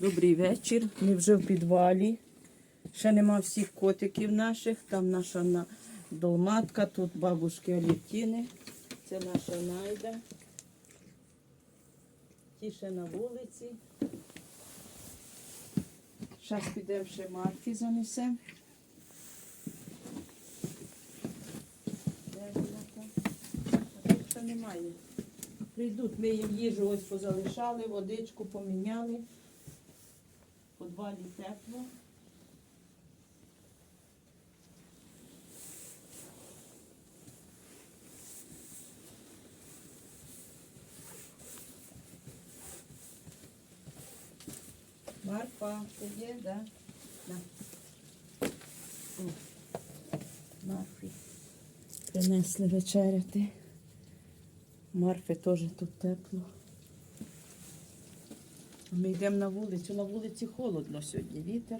Добрий вечір. Ми вже в підвалі. Ще нема всіх котиків наших. Там наша долматка, тут бабушки Алітіни. Це наша найда. Ті ще на вулиці. Зараз підемо ще Марки занесемо. Немає. Прийдуть, ми їм їжу ось позалишали, водичку поміняли. В тепло. Марфа, ти є, да? О, Марфі. Принесли вечеряти. Марфи теж тут тепло. Ми йдемо на вулицю. На вулиці холодно сьогодні, вітер.